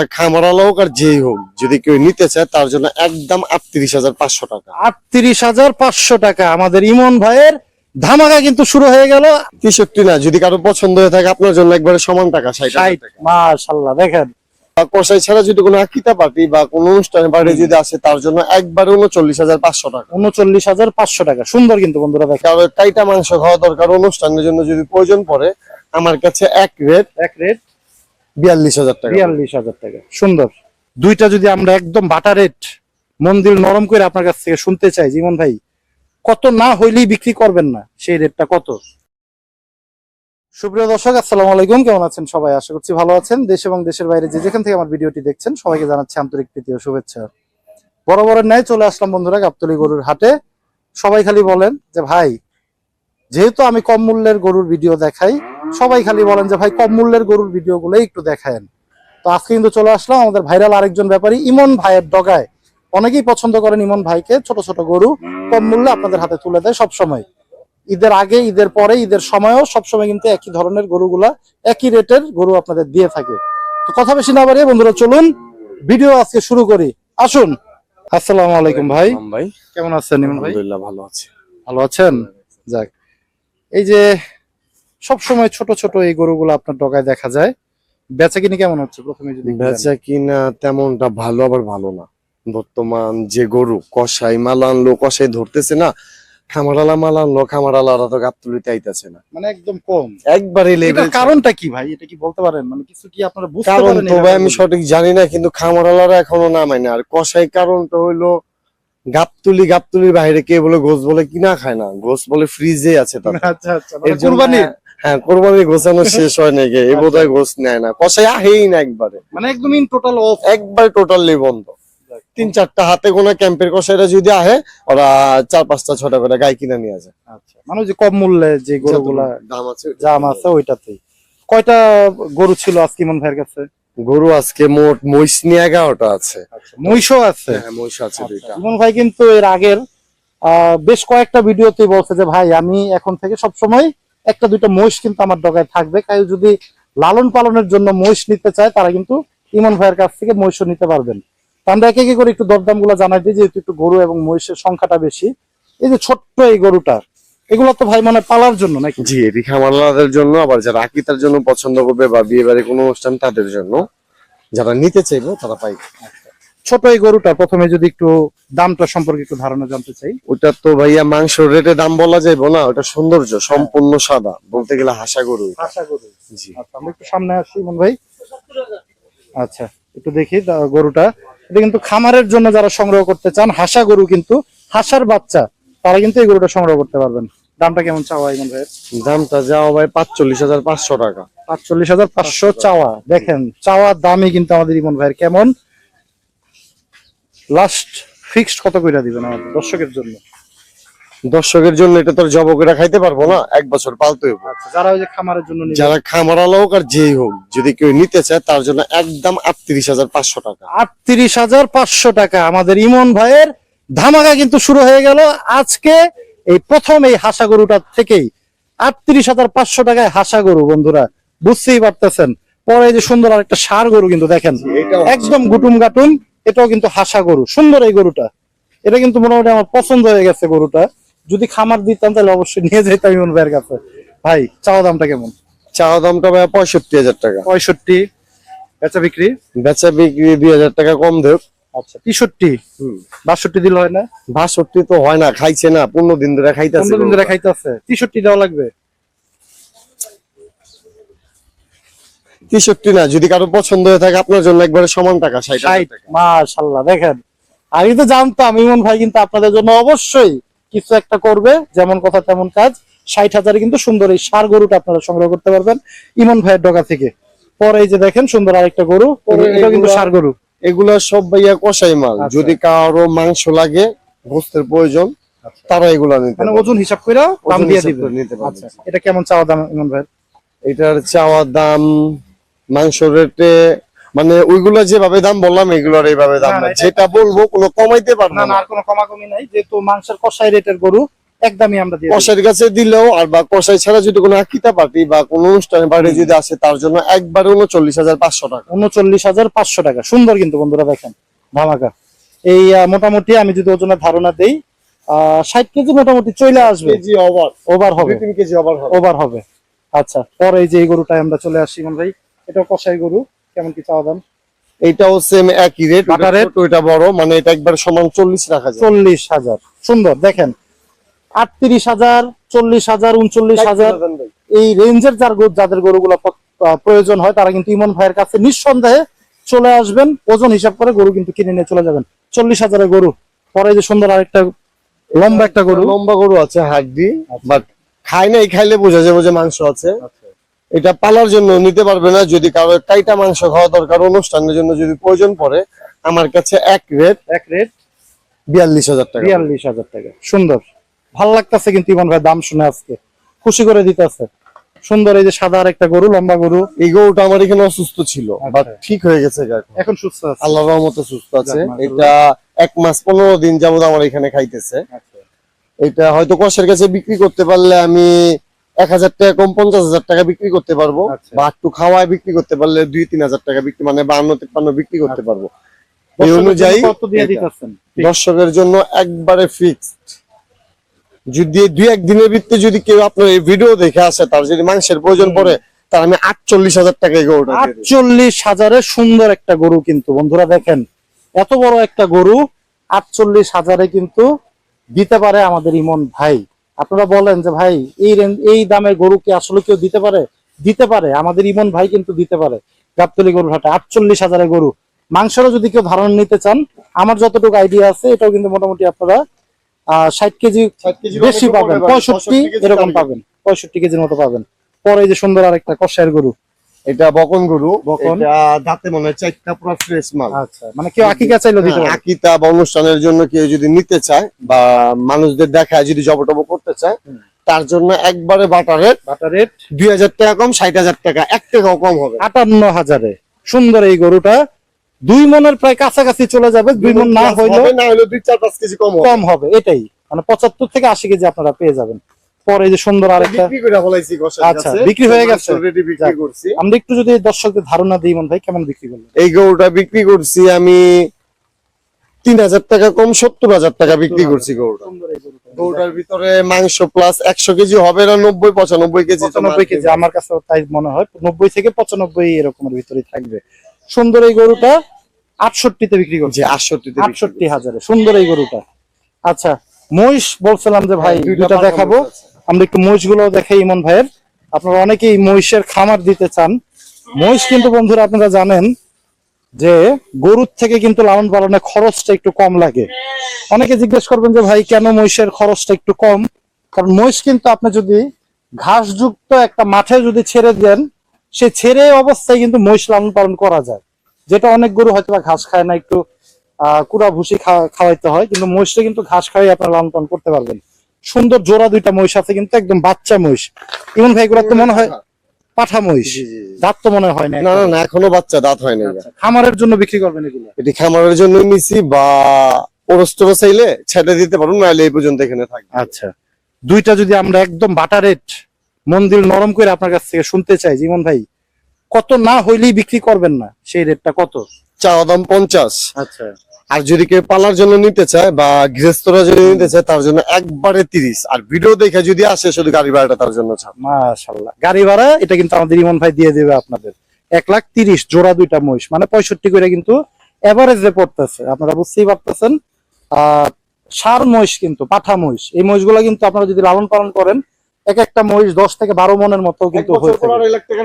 যারা খামারালা হোক আর যেই হোক যদি কেউ নিতে চায় তার জন্য একদম আটত্রিশ হাজার পাঁচশো টাকা। আটত্রিশ হাজার পাঁচশো টাকা। আমাদের ইমন ভাইয়ের ধামাকা কিন্তু শুরু হয়ে গেল। তেষট্টি না যদি কারও পছন্দ হয়ে থাকে আপনার জন্য একবারে সমান টাকা ষাট মাশাল্লাহ দেখেন। আর কষাই ছাড়া যদি কোনো আকিতা পার্টি বা কোনো অনুষ্ঠানে বাড়ি যদি আসে তার জন্য একবারে উনচল্লিশ হাজার পাঁচশো টাকা। উনচল্লিশ হাজার পাঁচশো টাকা। সুন্দর কিন্তু বন্ধুরা দেখেন। কারও টাইটা মাংস খাওয়া দরকার অনুষ্ঠানের জন্য যদি প্রয়োজন পড়ে আমার কাছে এক রেট। এক রেট। বিয়াল্লিশ হাজার টাকা। বিয়াল্লিশ হাজার টাকা। সুন্দর। দুইটা যদি আমরা একদম বাটা রেট মন্দির নরম করে আপনার কাছ থেকে শুনতে চাই জীবন ভাই কত না হইলেই বিক্রি করবেন না সেই রেটটা কত? সুপ্রিয় দর্শক আসসালামু আলাইকুম কেমন আছেন সবাই? আশা করছি ভালো আছেন। দেশ এবং দেশের বাইরে যে যেখান থেকে আমার ভিডিওটি দেখছেন সবাইকে জানাচ্ছি আন্তরিক প্রীতি ও শুভেচ্ছা। বড় বড় ন্যায় চলে আসলাম বন্ধুরা গাবতলি গরুর হাটে। সবাই খালি বলেন যে ভাই যেহেতু আমি কম মূল্যের গরুর ভিডিও দেখাই সবাই খালি বলেন যে ভাই কম মূল্যের গরুর ভিডিও গুলো একটু দেখায়েন তো আজকে কিন্তু চলে আসলাম আমাদের ভাইরাল আরেকজন ব্যাপারী ইমন ভাইয়ের ডগায়। অনেকেই পছন্দ করেন ইমন ভাইকে ছোট ছোট গরু কম মূল্যে আপনাদের হাতে তুলে দেয় সবসময়। ঈদের আগে ঈদের পরে ঈদের সময়ও সবসময় কিন্তু একই ধরনের গরুগুলা একই রেটের গরু আপনাদের দিয়ে থাকে। তো কথা বেশি না বাড়িয়ে বন্ধুরা চলুন ভিডিও আজকে শুরু করি। আসুন। আসসালামু আলাইকুম ভাই। ভাই। কেমন আছেন ইমন ভাই? ভালো আছে। ভালো আছেন? যাক। এই যে সব সময় ছোট ছোট এই গরুগুলো আপনার ডগায় দেখা যায়। বেচা কিনে কেমন হচ্ছে? প্রথমে যদি বেচা কিনা তেমনটা ভালো আবার ভালো না। বর্তমান যে গরু কষাই মাল আনলো কষাই ধরতেছে না খামারালা মাল আনলো খামারালারা তো গাপ তুলিতে আইতেছে না। মানে একদম কম। একবারে লেভেল কারণটা কি ভাই? এটা কি বলতে পারেন? মানে কিছু কি আপনারা বুঝতে কারণ তো ভাই আমি সঠিক জানি না কিন্তু খামারালারা এখনও নামায় না। আর কষাই কারণটা হইল গাবতুলি গাবতুলির বাইরে কে বলে গোস বলে কিনা খায় না। গোস বলে ফ্রিজে আছে তার আচ্ছা আচ্ছা। মানে কুরবানির? হ্যাঁ কোরবানি গোছানো শেষ হয় নাকি? আচ্ছা। বোধহয় গোস নেয় না। কষাই আহেই না একবারে। মানে একদম ইন টোটাল অফ একবার টোটালি বন্ধ। তিন চারটা হাতে গোনা ক্যাম্পের কষাইরা যদি আহে ওরা চার পাঁচটা ছটা করে গাই কিনে নিয়ে যায়। আচ্ছা। মানে যে কম মূল্যে যে গরুগুলা দাম আছে জাম আছে ওইটাতেই। কয়টা গরু ছিল আজকে ইমন ভাইয়ের কাছে? গরু আজকে মোট মহিষ নিয়ে এগারোটা আছে। আচ্ছা মহিষও আছে? হ্যাঁ মহিষ আছে দুইটা। ইমন ভাই কিন্তু এর আগের আহ, বেশ কয়েকটা ভিডিওতে বলছে যে ভাই আমি এখন থেকে সব সময় একটা দুইটা মহিষ কিন্তু আমার ডগায় থাকবে। কেউ যদি লালন পালনের জন্য মহিষ নিতে চায়, তারা কিন্তু ইমন ভাইয়ের কাছ থেকে মহিষও নিতে পারবেন। আমরা একে একে করে একটু দরদামগুলো জানাই দিই, যেহেতু একটু গরু এবং মহিষের সংখ্যাটা বেশি। এই যে ছোট্ট এই গরুটা, এগুলো তো ভাই মানে পালার জন্য নাকি? জি এটি খামারলাদের জন্য, আবার যারা আকিতার জন্য পছন্দ করবে বা বিয়ে বাড়ি কোনো অনুষ্ঠান তাদের জন্য, যারা নিতে চাইবে তারা পাইবে। ছোট এই গরুটা প্রথমে যদি একটু দামটা সম্পর্কে একটু ধারণা জানতে চাই। ওটা তো ভাইয়া মাংস রেটে দাম বলা যাইবো না ওটা সৌন্দর্য সম্পূর্ণ সাদা বলতে গেলে হাসা গরু জি। আচ্ছা আমরা একটু সামনে আসি মন ভাই। আচ্ছা একটু দেখি গরুটা। এটা কিন্তু খামারের জন্য যারা সংগ্রহ করতে চান হাসা গরু কিন্তু হাসার বাচ্চা তারা কিন্তু এই গরুটা সংগ্রহ করতে পারবেন। দামটা কেমন চাওয়া ইমন ভাই? দামটা যাওয়া ভাই পাঁচচল্লিশ হাজার পাঁচশো টাকা। পাঁচচল্লিশ হাজার পাঁচশো চাওয়া। দেখেন চাওয়া দামই কিন্তু আমাদের ইমন ভাইয়ের কেমন? লাস্ট ফিক্সড কত কইরা দিবেন আমাদের দর্শকের জন্য? দর্শকের জন্য এটা তোর জব করে খাইতে পারব না এক বছর পালতে হইব। আচ্ছা যারা ওই যে খামারের জন্য যারা খামারালা হোক আর যেই হোক যদি কেউ নিতে চায় তার জন্য একদম আটত্রিশ হাজার পাঁচশো টাকা। আটত্রিশ হাজার পাঁচশো টাকা। আমাদের ইমন ভাইয়ের ধামাকা কিন্তু শুরু হয়ে গেল। আজকে এই প্রথম এই হাসা গরুটা থেকেই আটত্রিশ হাজার পাঁচশো টাকায় হাসা গরু বন্ধুরা। বুঝতেই পারতেছেন। পরে এই যে সুন্দর আরেকটা সার গরু কিন্তু দেখেন। একদম গুটুম গাটুম। এটাও কিন্তু হাসা গরু সুন্দর এই গরুটা। এটা কিন্তু মোটামুটি আমার পছন্দ হয়ে গেছে গরুটা। যদি খামার দিতাম তাহলে অবশ্যই নিয়ে যেতাম ইমন ভাইয়ের কাছে। ভাই চাওয়া দামটা কেমন? চাওয়া দামটা ভাই পঁয়ষট্টি হাজার টাকা। পঁয়ষট্টি। বেচা বিক্রি? বেচা বিক্রি দুই হাজার টাকা কম দেব আচ্ছা তেষট্টি? বাষট্টি দিল হয় না? বাষট্টি তো হয় না খাইছে না পনেরো দিন ধরে খাইতেছে পনেরো দিন ধরে খাইতেছে। তেষট্টি দেওয়া লাগবে? তেষট্টি না যদি কারও পছন্দ হয়ে থাকে আপনার জন্য একবারে সমান টাকা ষাট মাশাল্লাহ দেখেন। আমি তো জানতাম ইমন ভাই কিন্তু আপনাদের জন্য অবশ্যই কিছু একটা করবে যেমন কথা তেমন কাজ। ষাট হাজারে কিন্তু সুন্দর এই সার গরুটা আপনারা সংগ্রহ করতে পারবেন ইমন ভাইয়ের ডগা থেকে। পরে এই যে দেখেন সুন্দর আরেকটা গরু এটা কিন্তু সার গরু। এগুলা সব ভাইয়া কষাই মাল। আচ্ছা। যদি কারও মাংস লাগে গোস্তের প্রয়োজন তারা এগুলা নিতে মানে ওজন হিসাব করে দাম দিয়ে দিবেন। আচ্ছা। এটা কেমন চাওয়া দাম ইমন ভাই? এটার চাওয়া দাম মাংস রেটে মানে ওইগুলা যেভাবে দাম বললাম এগুলোর এইভাবে দাম না, যেটা বলব কোনো কমাইতে পারব না আর কোনো কমাকমি নাই। যেহেতু মাংসের কষাই রেটের গরু একদমই আমরা। কষাইয়ের কাছে দিলেও আর বা কষাই ছাড়া যদি কোনো আকিতা পার্টি বা কোনো অনুষ্ঠানে পার্টি যদি আসে তার জন্য একবারে উনচল্লিশ হাজার পাঁচশো টাকা। উনচল্লিশ হাজার পাঁচশো টাকা। সুন্দর কিন্তু বন্ধুরা দেখেন ধামাকা। এই মোটামুটি আমি যদি ওজনের ধারণা দেই ষাট কেজি মোটামুটি চলে আসবে। কেজি ওভার ওভার হবে। তিন কেজি ওভার হবে। ওভার হবে। আচ্ছা পরে এই যে এই গরুটায় আমরা চলে আসছি ইমন ভাই। এটা কষাই গরু কেমন কি চাওয়া দাম? এইটাও সেম একই রেট rate? ওইটা বড় মানে এটা একবার সমান চল্লিশ রাখা যায়। চল্লিশ হাজার। সুন্দর দেখেন। আটত্রিশ হাজার চল্লিশ হাজার উনচল্লিশ হাজার। এই রেঞ্জের যার গরু- যাদের গরুগুলো প্রয়োজন হয় তারা কিন্তু ইমন ভাইয়ের কাছে নিঃসন্দেহে চলে আসবেন। ওজন হিসাব করে গরু কিন্তু কিনে নিয়ে চলে যাবেন। চল্লিশ হাজারের গরু। পরে যে সুন্দর আরেকটা লম্বা একটা গরু। লম্বা গরু আছে হাড্ডি বাট খায় নাই খাইলে বোঝা যাবে যে মাংস আছে। এটা পালার জন্য নিতে পারবে না যদি কারও টাইটা মাংস খাওয়া দরকার অনুষ্ঠানের জন্য যদি প্রয়োজন পড়ে আমার কাছে এক রেট এক রেট বিয়াল্লিশ হাজার টাকা। বিয়াল্লিশ হাজার টাকা। সুন্দর। ভালো লাগতেছে কিন্তু ইমন ভাই দাম শুনে আজকে। খুশি করে দিতেছে। সুন্দর এই যে সাদা আর একটা গরু লম্বা গরু। এই গরুটা আমার এখানে অসুস্থ ছিল বাট আচ্ছা। ঠিক হয়ে গেছে এখন। এখন সুস্থ আছে। আল্লাহর রহমতে সুস্থ আছে। এটা এক মাস পনেরো দিন যাবত আমার এখানে খাইতেছে। আচ্ছা। এটা হয়তো কষের কাছে বিক্রি করতে পারলে আমি এক হাজার টাকা কম পঞ্চাশ হাজার টাকা বিক্রি করতে পারব। আচ্ছা। বা একটু খাওয়ায় বিক্রি করতে পারলে দুই তিন হাজার টাকা বিক্রি মানে বান্ন তিপ্পান্ন বিক্রি করতে পারব। এই আচ্ছা। অনুযায়ী দর্শকের জন্য একবারে ফিক্সড যদি দুই একদিনের ভিত্তিতে যদি কেউ আপনার এই ভিডিও দেখে আসে তার যদি মাংসের প্রয়োজন পড়ে তার আমি আটচল্লিশ হাজার টাকায় গরুটা আটচল্লিশ হাজারের সুন্দর একটা গরু কিন্তু বন্ধুরা দেখেন এত বড় একটা গরু আটচল্লিশ হাজারে কিন্তু দিতে পারে আমাদের ইমন ভাই। আপনারা বলেন যে ভাই এই এই দামের গরু কি আসলে কেউ দিতে পারে? দিতে পারে আমাদের ইমন ভাই কিন্তু দিতে পারে। গাবতলি গরুর হাটে আটচল্লিশ হাজারের গরু। মাংসেরও যদি কেউ ধারণ নিতে চান আমার যতটুকু আইডিয়া আছে এটাও কিন্তু মোটামুটি আপনারা আহ ষাট কেজি বেশি পাবেন। পঁয়ষট্টি এরকম পাবেন। পঁয়ষট্টি কেজির মতো পাবেন। পরে এই যে সুন্দর আরেকটা কষায়ের গরু। এটা বকন গরু। বকন। এটা দাঁতে মনে হয় চারটা পুরো ফ্রেশ মাল। আচ্ছা মানে কেউ আকিকা চাইলেও দিতে হ্যাঁ, পারে আকিতা বা অনুষ্ঠানের জন্য কেউ যদি নিতে চায় বা মানুষদের দেখায় যদি জবটব করতে চায় তার জন্য একবারে বাটারের বাটা রেট দুই হাজার টাকা কম ষাট হাজার টাকা। এক টাকাও কম হবে। আটান্ন হাজারে। সুন্দর এই গরুটা। দুই মনের প্রায় কাছাকাছি চলে যাবে দুই মন না হইলেও হবে, না হইলেও দুই চার পাঁচ কেজি কম কম হবে এটাই। মানে পঁচাত্তর থেকে আশি কেজি আপনারা পেয়ে যাবেন। পরে যে সুন্দর আরেকটা আচ্ছা, বিক্রি হয়ে গেছে? আমরা একটু যদি দর্শকদের ধারণা দিই মন ভাই কেমন বিক্রি করলেন? এই গরুটা বিক্রি করছি আমি তিন হাজার টাকা কম সত্তর হাজার টাকা বিক্রি করছি গরুটা। গরুটার ভিতরে মাংস প্লাস একশো কেজি হবে না নব্বই পঁচানব্বই কেজি পঁচানব্বই কেজি আমার কাছে তাই মনে হয় নব্বই থেকে পঁচানব্বই এরকমের ভিতরেই থাকবে। সুন্দর এই গরুটা আটষট্টিতে বিক্রি করছে। যে আটষট্টি আটষট্টি হাজারে। সুন্দর এই গরুটা। আচ্ছা মহিষ বলছিলাম যে ভাই হ্যাঁ, দুইটা দেখাবো। আমরা একটু মহিষগুলো দেখাই, ইমন ভাইয়ের। আপনারা অনেকেই মহিষের খামার দিতে চান। মহিষ কিন্তু বন্ধুরা আপনারা জানেন যে গরুর থেকে কিন্তু লালন পালনের খরচটা একটু কম লাগে। অনেকে জিজ্ঞেস করবেন যে, ভাই, কেন মহিষের খরচটা একটু কম? কারণ মহিষ কিন্তু আপনি যদি ঘাসযুক্ত একটা মাঠে যদি ছেড়ে দেন, সে ছেড়ে অবস্থায় কিন্তু মহিষ লালন পালন করা যায়। যেটা অনেক গরু হয়তো ঘাস খায় না, একটু, আহ কুড়া ভুসি খাওয়াইতে হয়, কিন্তু মহিষটা কিন্তু ঘাস খাওয়াই আপনারা লালন পালন করতে পারবেন। সুন্দর জোড়া দুইটা মহিষ আছে কিন্তু একদম বাচ্চা মহিষ। ইমন ভাই এগুলো তো মনে হয় পাঠা মহিষ। দাঁত তো মনে হয় না না না না এখনও বাচ্চা দাঁত হয় নাই। আচ্ছা, খামারের জন্য বিক্রি করবেন এগুলো? এটি খামারের জন্য নিছি বা ওরস টোরস চাইলে ছেড়ে দিতে পারুন নাহলে এই পর্যন্ত এখানে থাকবে। আচ্ছা দুইটা যদি আমরা একদম বাটা রেট মন্দির নরম করে আপনার কাছ থেকে শুনতে চাই জীবন ভাই কত না হইলেই বিক্রি করবেন না? সেই রেটটা কত? চাওয়া দাম পঞ্চাশ। আচ্ছা। আর যদি কেউ পালার জন্য নিতে চায় বা গৃহস্থরা যদি নিতে চায়, তার জন্য একবারে তিরিশ। আর ভিডিও দেখে যদি আসে, শুধু গাড়ি ভাড়াটা তার জন্য মাশাল্লাহ গাড়ি ভাড়া, এটা কিন্তু আমাদের ইমন ভাই দিয়ে দেবে আপনাদের। এক লাখ তিরিশ, জোড়া দুইটা মহিষ। মানে পঁয়ষট্টি করে কিন্তু এভারেজে পড়তেছে। আপনারা বুঝতেই পারতেছেন। আহ সার মহিষ কিন্তু, পাঠা মহিষ। এই মহিষগুলো কিন্তু আপনারা যদি লালন পালন করেন এক একটা মহিষ দশ থেকে বারো মনের মতো কিন্তু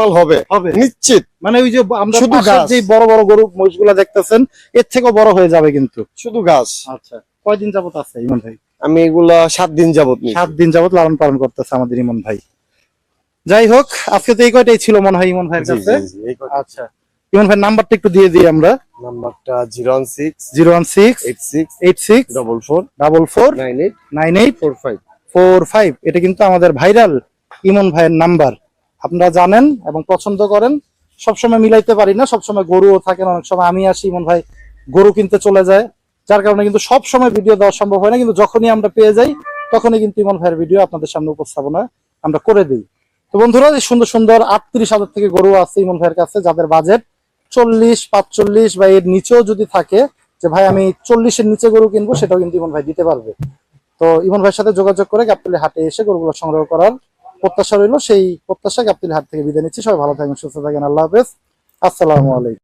মাল হবে। হবে। নিশ্চিত। মানে ওই যে আমরা শুধু। যে বড় বড় গরু মহিষগুলা দেখতেছেন এর থেকেও বড় হয়ে যাবে কিন্তু। শুধু গাছ। আচ্ছা কয়দিন যাবত আছে ইমন ভাই? আমি এগুলা সাত দিন যাবত সাত দিন যাবত লালন পালন করতেছে আমাদের ইমন ভাই। যাই হোক আজকে তো এই কয়টাই ছিল মনে হয় ইমন ভাইয়ের কাছে। আচ্ছা ইমন ভাই নাম্বারটা একটু দিয়ে দিই আমরা। নাম্বারটা zero one six zero one six eight six eight six double four double four nine eight nine eight four five. Four five, এটা কিন্তু আমাদের ভাইরাল ইমন ভাইয়ের নাম্বার। আপনারা জানেন এবং পছন্দ করেন, সবসময় মিলাইতে পারি না, সবসময় গরুও থাকেন, অনেক সময় আমি আসি, ইমন ভাই গরু কিনতে চলে যায়। যার কারণে কিন্তু সব সময় ভিডিও দেওয়া সম্ভব হয় না, কিন্তু যখনই আমরা পেয়ে যাই, তখনই কিন্তু ইমন ভাইয়ের ভিডিও আপনাদের সামনে উপস্থাপনা আমরা করে দিই। তো বন্ধুরা, এই সুন্দর সুন্দর আটত্রিশ হাজার থেকে গরু আছে ইমন ভাইয়ের কাছে, যাদের বাজেট চল্লিশ, পাঁচচল্লিশ বা এর নিচেও যদি থাকে, যে ভাই আমি চল্লিশের নিচে গরু কিনবো, সেটাও কিন্তু ইমন ভাই দিতে পারবে। তো ইমন ভাইয়ের সাথে যোগাযোগ করে গাবতলি হাটে এসে গরুগুলো সংগ্রহ করার প্রত্যাশা রইল। সেই প্রত্যাশা গাবতলি হাট থেকে বিদায় নিচ্ছি। সবাই ভালো থাকবেন, সুস্থ থাকেন আল্লাহ হাফেজ। আসসালামু আলাইকুম।